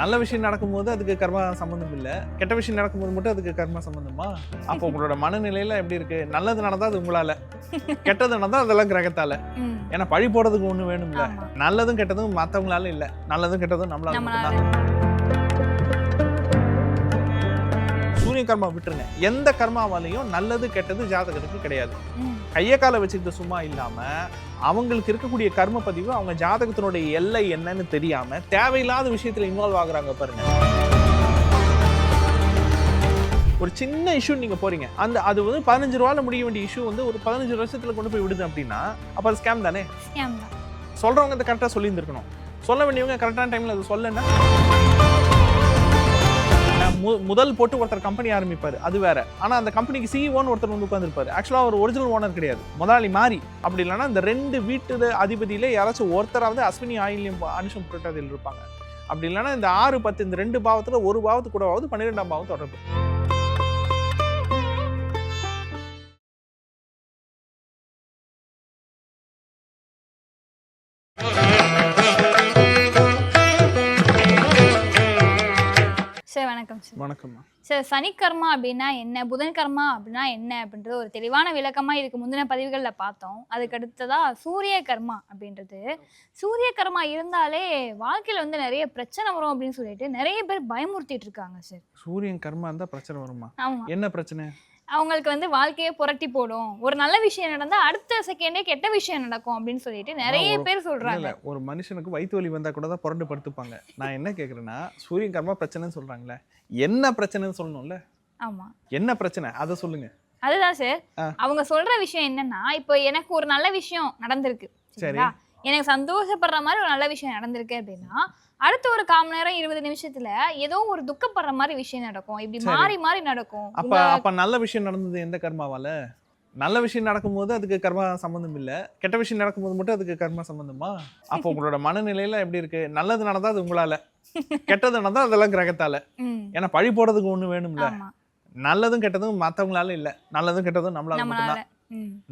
நல்ல விஷயம் நடக்கும்போது அதுக்கு கர்மா சம்மந்தம் இல்லை. கெட்ட விஷயம் நடக்கும்போது மட்டும் அதுக்கு கர்மா சம்மந்தமா அப்போ உங்களோட மனநிலையில எப்படி இருக்கு? நல்லது நடந்தா அது உங்களால கெட்டது நடந்தா அதெல்லாம் கிரகத்தால. ஏன்னா பழி போடுறதுக்கு ஒண்ணு வேணும்ல. நல்லதும் கெட்டதும் மத்தவங்களால இல்ல. நல்லதும் கெட்டதும் நம்மளால நம்மளால. மட்டும்தான். சூரிய கர்மா விட்டுருங்க. எந்த கர்மாவாலையும் நல்லது கெட்டது ஜாதகத்துக்கு கிடையாது. கைய காலை வச்சுக்கிட்டு சும்மா இல்லாம அவங்களுக்கு இருக்கக்கூடிய கர்ம பதிவு அவங்க ஜாதகத்தினுடைய எல்லை என்னன்னு தெரியாம தேவையில்லாத விஷயத்துல இன்வால்வ் ஆகுறாங்க பாருங்க. ஒரு சின்ன இஷ்யூ நீங்க போறீங்க. அந்த அது வந்து பதினஞ்சு ரூபால முடிய வேண்டிய இஷ்யூ வந்து ஒரு பதினஞ்சு வருஷத்துல கொண்டு போய் விடுது அப்படின்னா அப்ப ஸ்கேம் தானே. சொல்றவங்க கரெக்டா சொல்லி இருந்திருக்கணும் சொல்ல வேண்டியவங்க கரெக்டான டைம்ல அது சொல்லனா முதல் போட்டு ஒருத்தர் கம்பெனி ஆரம்பிப்பார். அது வேற. ஆனால் அந்த கம்பெனிக்கு சிஇஓன்னு ஒருத்தர் வந்து உட்காந்துருப்பாரு ஆக்சுவலாக ஒரு ஒரிஜினல் ஓனர் கிடையாது. முதலாளி மாறி. அப்படி இல்லைன்னா இந்த ரெண்டு வீட்டு அதிபதியில யாராச்சும் ஒருத்தராவது அஸ்வினி ஆயிலியம் அனுஷம் புரட்டாதியில் இருப்பாங்க. அப்படி இல்லைன்னா இந்த ஆறு பத்து இந்த ரெண்டு பாவத்தில் ஒரு பாவத்து கூடவாவது பன்னிரெண்டாம் பாவம் தொடர்பு. வணக்கம் சார். வணக்கம்மா. சார் சனிக்கர்மா அப்படின்னா என்ன? புதன் கர்மா அப்படின்னா என்ன? அப்படின்றது ஒரு தெளிவான விளக்கமா இதுக்கு முந்தின பதிவுகளில் பார்த்தோம். அதுக்கு அடுத்ததா சூரிய கர்மா அப்படின்றது. சூரிய கர்மா இருந்தாலே வாழ்க்கையில வந்து நிறைய பிரச்சனை வரும் அப்படின்னு சொல்லிட்டு நிறைய பேர் பயமுறுத்திட்டு இருக்காங்க சார். சூரியன் கர்மா இருந்தா பிரச்சனை வருமா ஆமா. என்ன பிரச்சனை? அவங்களுக்கு வந்து வாழ்க்கையே புரட்டி போடும். ஒரு நல்ல விஷயம் நடந்தா அடுத்த செகண்டே கெட்ட விஷயம் நடக்கும் அப்படின்னு சொல்லிட்டு நிறைய பேர் சொல்றாங்க. ஒரு மனுஷனுக்கு வயிற்று வலி வந்தா கூட தான் புரண்டு படுத்துப்பாங்க. நான் என்ன கேக்குறேன்னா சூரியன் கர்மா பிரச்சனைன்னு சொல்றாங்களே என்ன பிரச்சனைன்னு சொல்லணும்ல? ஆமா. என்ன பிரச்சனை? அதை சொல்லுங்க. அதுதான் சார். அவங்க சொல்ற விஷயம் என்னன்னா இப்போ எனக்கு ஒரு நல்ல விஷயம் நடந்திருக்கு. சரிங்களா? எனக்கு சந்தோஷப்படுற மாதிரி ஒரு நல்ல விஷயம் நடந்திருக்கு அப்படின்னா அடுத்த ஒரு கால் மணி நேரம் இருபது நிமிஷத்துல ஏதோ ஒரு துக்கப்படுற மாதிரி விஷயம் நடக்கும். இப்படி. மாறி மாறி நடக்கும். அப்ப அப்ப நல்ல விஷயம் நடந்தது எந்த கர்மாவால? நல்ல விஷயம் நடக்கும்போது அதுக்கு கர்மா சம்பந்தம் இல்ல. கெட்ட விஷயம் நடக்கும்போது மட்டும் அதுக்கு கர்மா சம்பந்தமா? அப்போ உங்களோட மனநிலையில எப்படி இருக்கு? நல்லது நடந்தா அது உங்களால. கெட்டது நடந்தா அதெல்லாம் கிரகத்தால. ஏன்னா பழி போடுறதுக்கு ஒண்ணு வேணும்ல. நல்லதும் கெட்டதும் மத்தவங்களால இல்ல. நல்லதும் கெட்டதும் நம்மளால. மட்டும்தான்.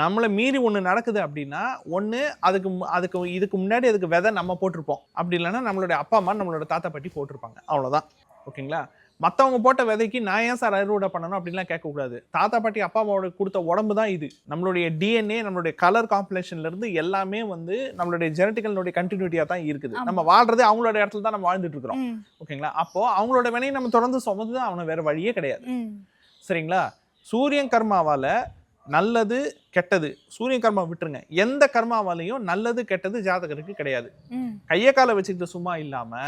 நம்மளை மீறி ஒன்று நடக்குது அப்படின்னா ஒன்று அதுக்கு அதுக்கு இதுக்கு முன்னாடி அதுக்கு விதை நம்ம போட்டிருப்போம். அப்படி இல்லைன்னா நம்மளுடைய அப்பா அம்மா நம்மளோட தாத்தா பாட்டி போட்டிருப்பாங்க. அவ்வளோதான் ஓகேங்களா? மற்றவங்க போட்ட விதைக்கு நான் ஏன் சார் அறுவடை பண்ணணும் அப்படின்லாம் கேட்கக்கூடாது. தாத்தா பாட்டி அப்பா அம்மாவோட கொடுத்த உடம்பு தான் இது. நம்மளுடைய டிஎன்ஏ நம்மளுடைய கலர் காம்பினேஷன்ல இருந்து எல்லாமே வந்து நம்மளுடைய ஜெனட்டிக்கலுடைய கண்டினியூட்டியாக தான் இருக்குது. நம்ம வாழ்றதே அவங்களோட இடத்துல தான் நம்ம வாழ்ந்துட்டு இருக்கிறோம். ஓகேங்களா? அப்போ அவங்களோட வினையை நம்ம தொடர்ந்து சுமந்து தான் அவனை வேற வழியே கிடையாது. சரிங்களா? சூரியன் கர்மாவால நல்லது கெட்டது. சூரியன் கர்மா விட்டுருங்க. எந்த கர்மாவாலையும் நல்லது கெட்டது ஜாதகருக்கு கிடையாது. கைய காலை வச்சுக்கிட்டு சும்மா இல்லாம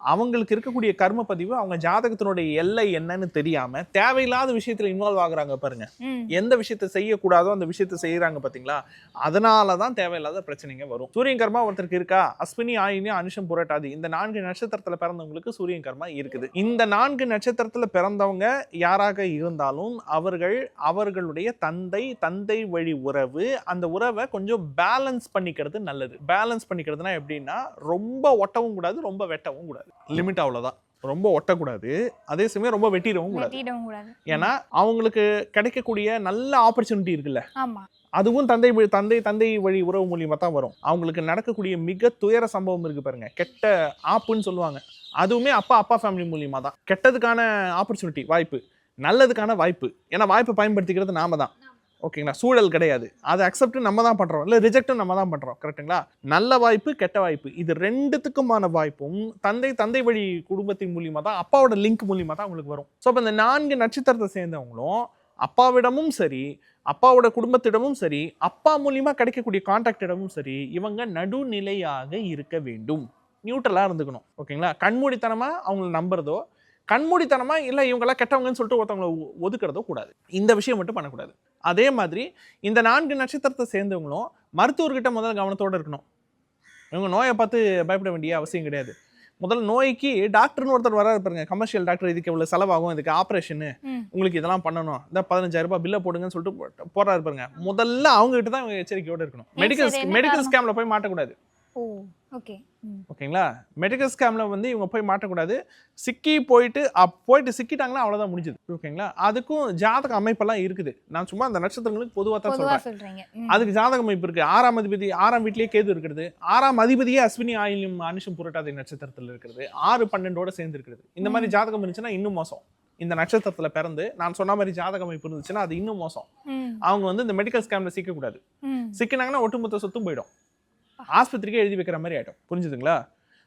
அவங்களுக்கு இருக்கக்கூடிய கர்ம பதிவு அவங்க ஜாதகத்தினுடைய எல்லை என்னன்னு தெரியாம தேவையில்லாத விஷயத்துல இன்வால்வ் ஆகுறாங்க பாருங்க. எந்த விஷயத்த செய்யக்கூடாதோ அந்த விஷயத்த செய்யறாங்க பாத்தீங்களா? அதனால தான் தேவையில்லாத பிரச்சனைங்க வரும். சூரியன் கர்மா ஒருத்தருக்கு இருக்கா? அஸ்வினி ஆயினி அனுஷம் புரட்டாதி. இந்த நான்கு நட்சத்திரத்துல பிறந்தவங்களுக்கு சூரியன் கர்மா இருக்குது. இந்த நான்கு நட்சத்திரத்துல பிறந்தவங்க யாராக இருந்தாலும் அவர்கள் அவர்களுடைய தந்தை தந்தை வழி உறவு அந்த உறவை கொஞ்சம் பேலன்ஸ் பண்ணிக்கிறது நல்லது. பேலன்ஸ் பண்ணிக்கிறதுனா எப்படின்னா ரொம்ப ஒட்டவும் கூடாது ரொம்ப வெட்டவும் கூடாது. லிமிட் அவ்வளவுதான். ரொம்ப ஒட்டக்கூடாது. அதே சமயம் ரொம்ப வெட்டிடவும் கூடாது. ஏன்னா அவங்களுக்கு கிடைக்கக்கூடிய நல்ல ஆப்பர்ச்சுனிட்டி இருக்குல்ல. அதுவும் தந்தை தந்தை தந்தை வழி உறவு மூலியமா தான் வரும். அவங்களுக்கு நடக்கக்கூடிய மிக துயர சம்பவம் இருக்கு பாருங்க. கெட்ட ஆப்புன்னு சொல்லுவாங்க. அதுவுமே அப்பா அப்பா ஃபேமிலி மூலியமா தான். கெட்டதுக்கான ஆப்பர்ச்சுனிட்டி வாய்ப்பு. நல்லதுக்கான வாய்ப்பு. ஏன்னா வாய்ப்பை பயன்படுத்திக்கிறது நாம தான். ஓகேங்களா? சூழல் கிடையாது. அதை அக்செப்ட் நம்ம தான் பண்ணுறோம் இல்லை ரிஜெக்டும் நம்ம தான் பண்ணுறோம் கரெக்ட்டுங்களா நல்ல வாய்ப்பு கெட்ட வாய்ப்பு. இது ரெண்டுத்துக்குமான வாய்ப்பும் தந்தை தந்தை வழி குடும்பத்தின் மூலியமாக தான் அப்பாவோட லிங்க் மூலியமாக தான் உங்களுக்கு வரும். ஸோ அப்போ இந்த நான்கு நட்சத்திரத்தை சேர்ந்தவங்களும் அப்பாவிடமும் சரி அப்பாவோட குடும்பத்திடமும் சரி அப்பா மூலியமாக கிடைக்கக்கூடிய கான்டாக்டிடமும் சரி இவங்க நடுநிலையாக இருக்க வேண்டும். நியூட்ரலாக இருந்துக்கணும். ஓகேங்களா? கண்மூடித்தனமாக அவங்கள நம்புறதோ கண்மூடித்தனமா இல்லை இவங்கெல்லாம் கெட்டவங்கன்னு சொல்லிட்டு ஒருத்தவங்களை ஒ- கூடாது. இந்த விஷயம் மட்டும் பண்ணக்கூடாது. அதே மாதிரி இந்த நான்கு நட்சத்திரத்தை சேர்ந்தவங்களும் மருத்துவர்கிட்ட முதல்ல கவனத்தோட இருக்கணும். இவங்க நோயை பார்த்து பயப்பட வேண்டிய அவசியம் கிடையாது. முதல்ல நோய்க்கு டாக்டர்னு ஒருத்தர் வராரு பாருங்க. கமர்ஷியல் டாக்டர் இதுக்கு இவ்வளவு செலவாகும் இதுக்கு ஆப்ரேஷன். உங்களுக்கு இதெல்லாம் பண்ணணும். இந்த பதினஞ்சாயிரம் ரூபாய் பில்லை போடுங்கன்னு சொல்லிட்டு போறாரு பாருங்க. முதல்ல அவங்க கிட்ட தான் இவங்க எச்சரிக்கையோட இருக்கணும். Medical medical? ஸ்கேம்ல போய் மாட்டக்கூடாது. ஓ ஓகே ஓகேங்களா? மெடிக்கல் ஸ்கேம்ல வந்து இவங்க போய் மாட்டக்கூடாது. சிக்கி போயிட்டு அப் போயிட்டு சிக்கிட்டாங்கன்னா அவ்வளோதான் முடிஞ்சது. ஓகேங்களா? அதுக்கும் ஜாதக அமைப்பெல்லாம் இருக்குது. நான் சும்மா அந்த நட்சத்திரங்களுக்கு பொதுவாக தான் சொல்கிறேன். அதுக்கு ஜாதக அமைப்பு இருக்கு. ஆறாம் அதிபதி ஆறாம் வீட்லயே கேது இருக்கிறது. ஆறாம் அதிபதியே அஸ்வினி ஆயிலும் அனுஷம் புரட்டாதி நட்சத்திரத்தில் இருக்கிறது. ஆறு பன்னெண்டோட சேர்ந்து இருக்கிறது. இந்த மாதிரி ஜாதகம் இருந்துச்சுன்னா இன்னும் மோசம். இந்த நட்சத்திரத்துல பிறந்து நான் சொன்ன மாதிரி ஜாதக அமைப்பு இருந்துச்சுன்னா அது இன்னும் மோசம். அவங்க வந்து இந்த மெடிக்கல் ஸ்கேம்ல சிக்கக்கூடாது. ம். சிக்கினாங்கன்னா ஒட்டுமொத்த சொத்தும் போயிடும். ஆஸ்பத்திரிக்கே எழுதி வைக்கிற மாதிரி ஆயிடும். புரிஞ்சுதுங்களா?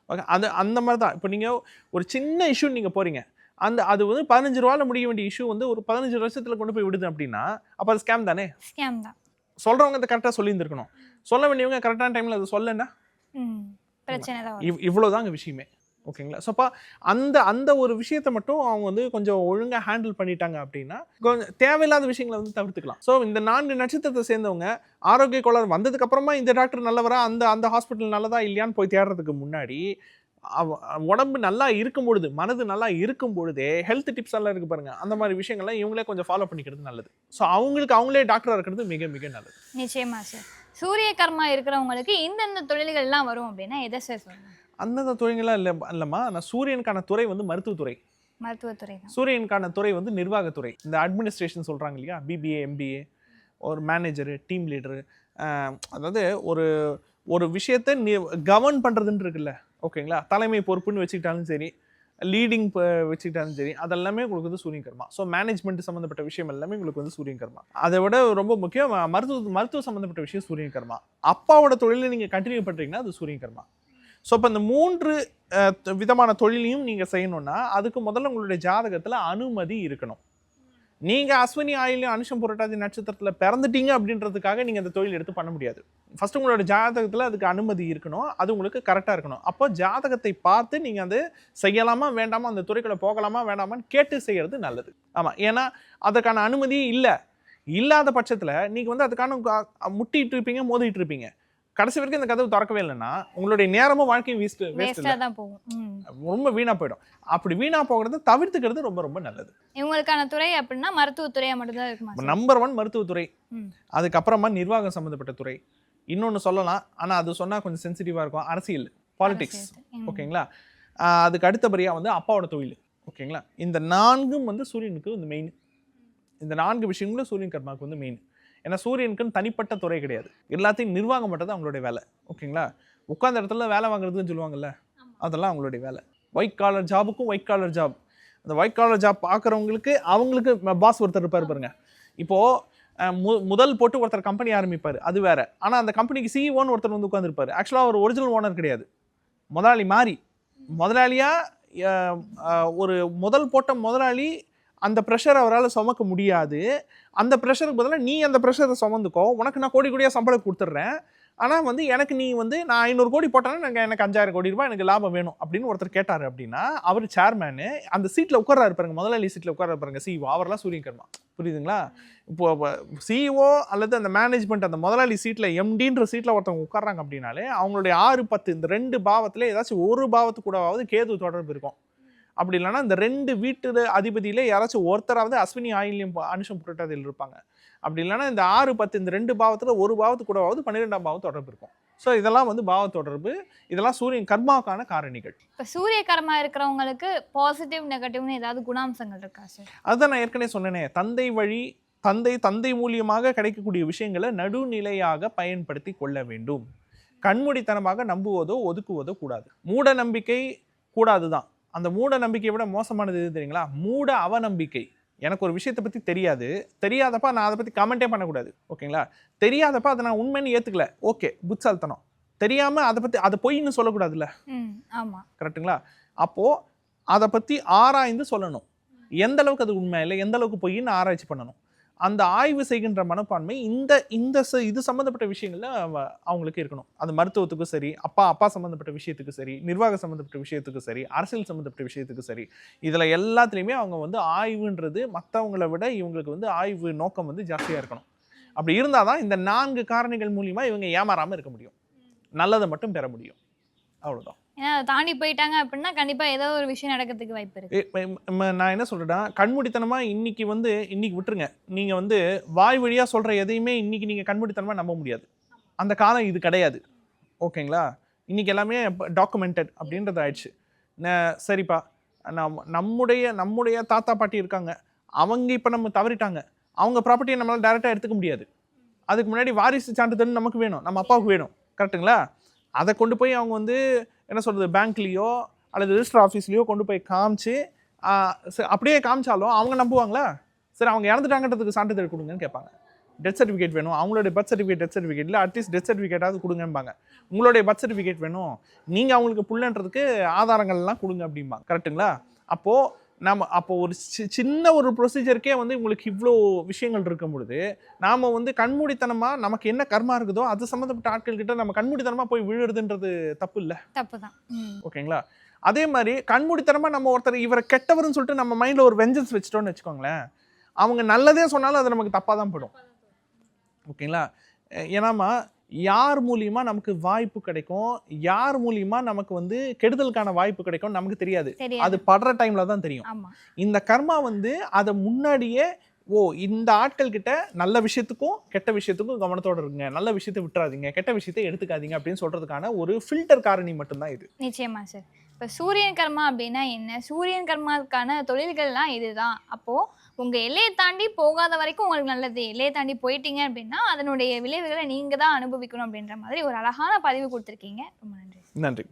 ஓகே அது அந்த மாதிரி தான் இப்போ நீங்கள் ஒரு சின்ன இஷ்யூ நீங்கள் போகிறீங்க அந்த அது வந்து பதினஞ்சு ரூபாயில் முடிய வேண்டிய இஷ்யூ வந்து ஒரு பதினஞ்சு வருஷத்தில் கொண்டு போய் விடுது அப்படின்னா அப்போ அது ஸ்கேம் தானே? ஸ்கேம் தான். சொல்கிறவங்க அதை கரெக்டாக சொல்லியிருந்திருக்கணும். சொல்ல வேண்டியவங்க கரெக்டான டைமில் அது சொல்லனா ம் பிரச்சனை தான். இவ் இவ்வளோதாங்க விஷயமே. ஓகேங்களா? ஸோ அப்போ அந்த அந்த ஒரு விஷயத்தை மட்டும் அவங்க வந்து கொஞ்சம் ஒழுங்காக ஹேண்டில் பண்ணிட்டாங்க அப்படின்னா கொஞ்சம் தேவையில்லாத விஷயங்களை வந்து தவிர்த்துக்கலாம். ஸோ இந்த நான்கு நட்சத்திரத்தை சேர்ந்தவங்க ஆரோக்கிய கோளாறு வந்ததுக்கப்புறமா இந்த டாக்டர் நல்லவரா அந்த அந்த ஹாஸ்பிட்டல் நல்லதா இல்லையான்னு போய் தேடுறதுக்கு முன்னாடி அவ- உடம்பு நல்லா இருக்கும் பொழுது மனது நல்லா இருக்கும் பொழுதே ஹெல்த் டிப்ஸ் எல்லாம் இருக்கு பாருங்க. அந்த மாதிரி விஷயங்கள்லாம் இவங்களே கொஞ்சம் ஃபாலோ பண்ணிக்கிறது நல்லது. ஸோ அவங்களுக்கு அவங்களே டாக்டராக இருக்கிறது மிக மிக நல்லது. நிச்சயமா சார் சூரிய கர்மா இருக்கிறவங்களுக்கு இந்தந்த தொழில்கள்லாம் வரும் அப்படின்னா எதை சார் சொல்லணும் அந்தந்த துறைகள்லாம் இல்லை இல்லைம்மா. நான் சூரியனுக்கான துறை வந்து மருத்துவத்துறை. மருத்துவத்துறை சூரியனுக்கான துறை வந்து நிர்வாகத்துறை. இந்த அட்மினிஸ்ட்ரேஷன் சொல்கிறாங்க இல்லையா? பிபிஏ எம்பிஏ ஒரு மேனேஜரு டீம் லீடரு அதாவது ஒரு ஒரு விஷயத்தை நீ கவர்ன் பண்ணுறதுன்னு இருக்குல்ல? ஓகேங்களா தலைமை பொறுப்புன்னு வச்சுக்கிட்டாலும் சரி லீடிங் வச்சுக்கிட்டாலும் சரி அதெல்லாமே உங்களுக்கு வந்து சூரியன் கர்மா. ஸோ மேனேஜ்மெண்ட் சம்மந்தப்பட்ட விஷயம் எல்லாமே உங்களுக்கு வந்து சூரியன் கர்மா. அதை விட ரொம்ப முக்கியம் மருத்துவ மருத்துவ சம்மந்தப்பட்ட விஷயம் சூரியன் கர்மா. அப்பாவோட தொழிலை நீங்கள் கண்டினியூ பண்ணுறீங்கன்னா அது சூரியன் கர்மா. ஸோ இப்போ இந்த மூன்று விதமான தொழிலையும் நீங்கள் செய்யணும்னா அதுக்கு முதல்ல உங்களுடைய ஜாதகத்தில் அனுமதி இருக்கணும். நீங்கள் அஸ்வினி ஆயிலையும் அனுஷம் புரட்டாதி நட்சத்திரத்தில் பிறந்துட்டீங்க அப்படின்றதுக்காக நீங்கள் அந்த தொழில் எடுத்து பண்ண முடியாது. ஃபஸ்ட்டு உங்களோட ஜாதகத்தில் அதுக்கு அனுமதி இருக்கணும். அது உங்களுக்கு கரெக்டாக இருக்கணும். அப்போ ஜாதகத்தை பார்த்து நீங்கள் அது செய்யலாமா வேண்டாமா அந்த துறைக்குள்ளே போகலாமா வேண்டாமான்னு கேட்டு செய்கிறது நல்லது. ஆமாம் ஏன்னா அதுக்கான அனுமதி இல்லை. இல்லாத பட்சத்தில் நீங்கள் வந்து அதுக்கான க- முட்டிட்டு இருப்பீங்க மோதிட்டு இருப்பீங்க. கடைசி வரைக்கும் இந்த கதவு திறக்கவே இல்லைன்னா உங்களுடைய நேரமும் வாழ்க்கையும் வேஸ்ட் தான் போகும். ரொம்ப வீணா போயிடும். அப்படி வீணா போகிறத தவிர்த்துக்கிறது ரொம்ப ரொம்ப நல்லது. இவங்களுக்கான துறை அப்படின்னா மருத்துவத்துறையா மட்டும்தான் இருக்குமா? நம்பர் ஒன் மருத்துவத்துறை. அதுக்கப்புறமா நிர்வாகம் சம்மந்தப்பட்ட துறை. இன்னொன்று சொல்லலாம் ஆனால் அது சொன்னால் கொஞ்சம் சென்சிட்டிவாக இருக்கும். அரசியல் பாலிடிக்ஸ். ஓகேங்களா? அதுக்கு அடுத்தபடியாக வந்து அப்பாவோட தொழில். ஓகேங்களா? இந்த நான்கும் வந்து சூரியனுக்கு வந்து மெயின் இந்த நான்கு விஷயங்களும் சூரியன் கர்மாவுக்கு வந்து மெயின் ஏன்னா சூரியனுக்குன்னு தனிப்பட்ட துறை கிடையாது. எல்லாத்தையும் நிர்வாகம் பண்ணுறது அவங்களுடைய வேலை. ஓகேங்களா? உட்கார்ந்த இடத்துல வேலை வாங்குறதுன்னு சொல்லுவாங்கல்ல அதெல்லாம் அவங்களுடைய வேலை. ஒயிட் காலர் ஜாபுக்கும் ஒயிட் காலர் ஜாப் அந்த ஒயிட் காலர் ஜாப் பார்க்குறவங்களுக்கு அவங்களுக்கு பாஸ் ஒருத்தர் இருப்பார் பாருங்க. இப்போது மு முதல் போட்டு ஒருத்தர் கம்பெனி ஆரம்பிப்பார். அது வேற. ஆனால் அந்த கம்பெனிக்கு சிஇஓன்னு ஒருத்தர் வந்து உட்காந்துருப்பார் ஆக்சுவலாக அவர் ஒரிஜினல் ஓனர் கிடையாது. முதலாளி மாறி. முதலாளியா அஹ், அஹ், ஒரு முதல் போட்ட முதலாளி அந்த ப்ரெஷர் அவரால் சுமக்க முடியாது. அந்த ப்ரெஷருக்கு பதிலாக நீ அந்த ப்ரெஷரை சுமந்துக்கோ. உனக்கு நான் கோடி கோடியாக சம்பளம் கொடுத்துட்றேன். ஆனால் வந்து எனக்கு நீ வந்து நான் ஐநூறு கோடி போட்டேன்னா எனக்கு எனக்கு அஞ்சாயிரம் கோடி ரூபாய் எனக்கு லாபம் வேணும் அப்படின்னு ஒருத்தர் கேட்டார் அப்படின்னா அவர் சேர்மேனு அந்த சீட்டில் உட்கார்றாரு பாருங்க. முதலாளி சீட்டில் உட்காராரு பாருங்க சிஇஓ அவர்லாம் சூரியகர்மா புரியுதுங்களா? இப்போ சிஇஓ அல்லது அந்த மேனேஜ்மெண்ட் அந்த முதலாளி சீட்டில் எம்டின்ற சீட்டில் ஒருத்தவங்க உட்காராங்க அப்படின்னாலே அவங்களுடைய ஆறு பத்து இந்த ரெண்டு பாவத்தில் ஏதாச்சும் ஒரு பாவத்து கூடவாவது கேது தொடர்பு இருக்கும். அப்படி இல்லைன்னா இந்த ரெண்டு வீட்டு அதிபதியில யாராச்சும் ஒருத்தராவது அஸ்வினி ஆயில்யம் அனுஷம் புரட்டாதியில் இருப்பாங்க. அப்படி இல்லைன்னா இந்த ஆறு பத்து இந்த ரெண்டு பாவத்தில் ஒரு பாவத்து கூடவாவது பன்னிரெண்டாம் பாவம் தொடர்பு இருக்கும். ஸோ இதெல்லாம் வந்து பாவ தொடர்பு. இதெல்லாம் சூரியன் கர்மாவுக்கான காரணிகள். இப்ப சூரிய கர்மா இருக்கிறவங்களுக்கு பாசிட்டிவ் நெகட்டிவ்னு ஏதாவது குணாம்சங்கள் இருக்கா சார் அதுதான் நான் ஏற்கனவே சொன்னேனே. தந்தை வழி தந்தை தந்தை மூலியமாக கிடைக்கக்கூடிய விஷயங்களை நடுநிலையாக பயன்படுத்தி கொள்ள வேண்டும். கண்மூடித்தனமாக நம்புவதோ ஒதுக்குவதோ கூடாது. மூட நம்பிக்கை கூடாது தான் அந்த மூட நம்பிக்கையை விட மோசமானது எது தெரியுங்களா? மூட அவநம்பிக்கை. எனக்கு ஒரு விஷயத்தை பற்றி தெரியாது. தெரியாதப்ப நான் அதை பற்றி கமெண்டே பண்ணக்கூடாது. ஓகேங்களா? தெரியாதப்ப அதை நான் உண்மைன்னு ஏற்றுக்கல ஓகே புட்சால்தனம் தெரியாமல் அதை பற்றி அதை பொய்ன்னு சொல்லக்கூடாதுல்ல? ம் ஆமா. கரெக்ட்டுங்களா? அப்போது அதை பற்றி ஆராய்ந்து சொல்லணும். எந்த அளவுக்கு அது உண்மை இல்லை எந்த அளவுக்கு பொய்ன்னு ஆராய்ச்சி பண்ணணும். அந்த ஆய்வு செய்கின்ற மனப்பான்மை இந்த இந்த ச- இது சம்மந்தப்பட்ட விஷயங்களில் அவங்களுக்கு இருக்கணும். அது மருத்துவத்துக்கும் சரி அப்பா அப்பா சம்மந்தப்பட்ட விஷயத்துக்கு சரி நிர்வாக சம்மந்தப்பட்ட விஷயத்துக்கு சரி அரசியல் சம்மந்தப்பட்ட விஷயத்துக்கு சரி இதில் எல்லாத்துலேயுமே அவங்க வந்து ஆய்வுன்றது மற்றவங்களை விட இவங்களுக்கு வந்து ஆய்வு நோக்கம் வந்து ஜாஸ்தியாக இருக்கணும். அப்படி இருந்தால் தான் இந்த நான்கு காரணிகள் மூலிமா இவங்க ஏமாறாமல் இருக்க முடியும். நல்லதை மட்டும் பெற முடியும். அவ்வளோதான் ஏன்னா அதை தாண்டி போயிட்டாங்க அப்படின்னா கண்டிப்பா ஏதோ ஒரு விஷயம் நடக்கிறதுக்கு வாய்ப்பு இருக்கு. ஏ, ம- ம- நான் என்ன சொல்றேன்னா கண்மூடித்தனமா இன்னைக்கு வந்து இன்னைக்கு விட்டுருங்க. நீங்க வந்து வாய் வழியா சொல்ற எதையுமே இன்னைக்கு நீங்க கண்மூடித்தனமா நம்ப முடியாது. அந்த காலம் இது கிடையாது. ஓகேங்களா? இன்னைக்கு எல்லாமே டாக்குமெண்டட் அப்படின்றது ஆயிடுச்சு. ந- சரிப்பா. நம் நம்முடைய நம்முடைய தாத்தா பாட்டி இருக்காங்க. அவங்க இப்போ நம்ம தவறிட்டாங்க. அவங்க ப்ராப்பர்ட்டியை நம்மளால டைரெக்டாக எடுத்துக்க முடியாது. அதுக்கு முன்னாடி வாரிசு சான்றிதழ் நமக்கு வேணும். நம்ம அப்பாவுக்கு வேணும். கரெக்ட்டுங்களா அதை கொண்டு போய் அவங்க வந்து என்ன சொல்கிறது பேங்க்லேயோ அல்லது ரிஜிஸ்டர் ஆஃபீஸ்லேயோ கொண்டு போய் காமிச்சு அப்படியே காமிச்சாலும் அவங்க நம்புவாங்களா? சரி அவங்க இறந்துட்டாங்கன்றதுக்கு சான்றிதழ் கொடுங்கன்னு கேட்பாங்க. டெத் சர்டிஃபிகேட் வேணும். அவங்களுடைய பர்த் சர்டிஃபிகேட் டெத் சர்டிஃபிகேட் இல்லை அட்லீஸ்ட் டெத் சர்டிஃபிகேட்டாவது கொடுங்கம்பாங்க. உங்களுடைய பர்த் சர்டிஃபிகேட் வேணும். நீங்கள் அவங்களுக்கு புள்ளன்றதுக்கு ஆதாரங்கள்லாம் கொடுங்க அப்படிம்பாங்க. கரெக்ட்டுங்களா அப்போது நம்ம அப்போ ஒரு சி- சின்ன ஒரு ப்ரொசீஜருக்கே வந்து உங்களுக்கு இவ்வளோ விஷயங்கள் இருக்கும் பொழுது நாம் வந்து கண்மூடித்தனமாக நமக்கு என்ன கர்மா இருக்குதோ அது சம்மந்தப்பட்ட ஆட்கள் கிட்ட நம்ம கண்மூடித்தனமாக போய் விழுறதுன்றது தப்பு இல்லை? தப்பு தான் ஓகேங்களா? அதே மாதிரி கண்மூடித்தனமாக நம்ம ஒருத்தர் இவரை கெட்டவர்னு சொல்லிட்டு நம்ம மைண்டில் ஒரு வெஞ்சன்ஸ் வச்சுட்டோம்னு வச்சுக்கோங்களேன் அவங்க நல்லதே சொன்னாலும் அது நமக்கு தப்பாக தான் படும் ஓகேங்களா ஏன்னாமா யார் மூலியமா நமக்கு வாய்ப்பு கிடைக்கும்? யார் மூலியமா நமக்கு வந்து கெடுதலுக்கான வாய்ப்பு கிடைக்கும் நமக்கு தெரியாது. அது படுற டைம்ல தான் தெரியும். இந்த கர்மா வந்து அதை முன்னாடியே ஓ இந்த ஆட்கள் கிட்ட நல்ல விஷயத்துக்கும் கெட்ட விஷயத்துக்கும் கவனத்தோட இருங்க. நல்ல விஷயத்தை விட்டுறாதீங்க. கெட்ட விஷயத்தை எடுத்துக்காதீங்க அப்படின்னு சொல்றதுக்கான ஒரு ஃபில்டர் காரணி மட்டும்தான் இது. நிச்சயமா சார் இப்போ சூரியன் கர்மா அப்படின்னா என்ன? சூரியன் கர்மாவுக்கான தொழில்கள்லாம் இதுதான். அப்போ உங்க எல்லையை தாண்டி போகாத வரைக்கும் உங்களுக்கு நல்லது. எல்லையை தாண்டி போயிட்டீங்க அப்படின்னா அதனுடைய விளைவுகளை நீங்க தான் அனுபவிக்கணும் அப்படின்ற மாதிரி ஒரு அழகான பதிவு கொடுத்துருக்கீங்க. ரொம்ப நன்றி. நன்றி.